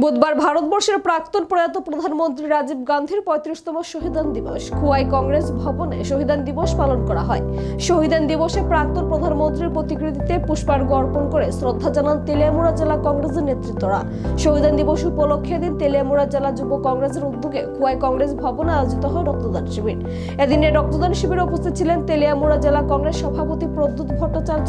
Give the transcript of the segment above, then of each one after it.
বুধবার ভারতবর্ষের প্রাক্তন প্রয়াত প্রধানমন্ত্রী রাজীব গান্ধীর পঁয়ত্রিশতম শহীদান দিবস। খোয়াই কংগ্রেস ভবনে শহীদান দিবস পালন করা হয়। শহীদান দিবসে প্রাক্তন প্রধানমন্ত্রীর প্রতিকৃতিতে পুষ্পার্ঘ অর্পণ করে শ্রদ্ধা জানান তেলিয়ামুড়া জেলা কংগ্রেসের নেতৃত্বরা। শহীদান দিবস উপলক্ষে এদিন তেলিয়ামুড়া জেলা যুব কংগ্রেসের উদ্যোগে খোয়াই কংগ্রেস ভবনে আয়োজিত হয় রক্তদান শিবির। এদিনে রক্তদান শিবিরে উপস্থিত ছিলেন তেলিয়ামুড়া জেলা কংগ্রেস সভাপতি প্রদ্যুৎ ভট্টাচার্য,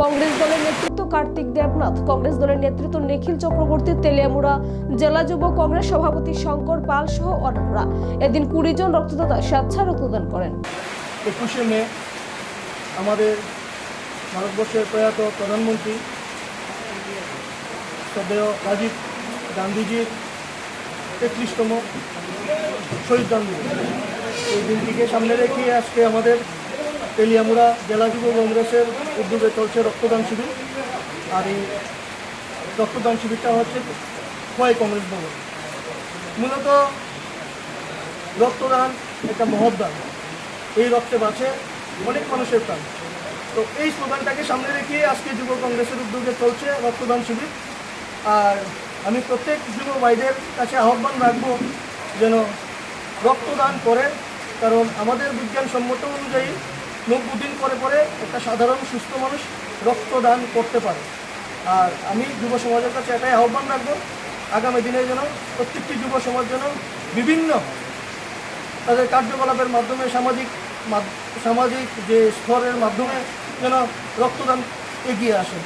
কংগ্রেস দলের নেতৃত্ব কার্তিক দেবনাথ, কংগ্রেস দলের নেতৃত্ব নিখিল চক্রবর্তী, তেলিয়ামুড়া জেলা যুব কংগ্রেস সভাপতি শঙ্কর পাল সহ অন্যরা। এদিন কুড়ি জন রক্তদাতা স্বেচ্ছায় রক্তদান করেন। একুশে মে, আমাদের ভারতবর্ষের প্রয়াত প্রধানমন্ত্রী রাজীব গান্ধীজির তেত্রিশতম শহীদ দিবস এই দিনটিকে সামনে রেখে আজকে আমাদের তেলিয়ামুড়া জেলা যুব কংগ্রেসের উদ্যোগে চলছে রক্তদান শিবির। আর এই রক্তদান শিবিরটা হচ্ছে খোয়াই কংগ্রেস ভবন। মূলত রক্তদান একটা মহৎদান এই রক্তে বাঁচে অনেক মানুষের প্রাণ। তো এই স্লোগানটাকে সামনে রেখে আজকে যুব কংগ্রেসের উদ্যোগে চলছে রক্তদান শিবির। আর আমি প্রত্যেক যুব ভাইদের কাছে আহ্বান রাখব যেন রক্তদান করে কারণ আমাদের বিজ্ঞানসম্মত অনুযায়ী নব্বই দিন পরে পরে একটা সাধারণ সুস্থ মানুষ রক্তদান করতে পারে। আর আমি যুব সমাজের কাছে এটাই আহ্বান রাখব, আগামী দিনে যেন প্রত্যেকটি যুব সমাজ যেন বিভিন্ন তাদের কার্যকলাপের মাধ্যমে সামাজিক সামাজিক যে স্তরের মাধ্যমে যেন রক্তদান এগিয়ে আসে।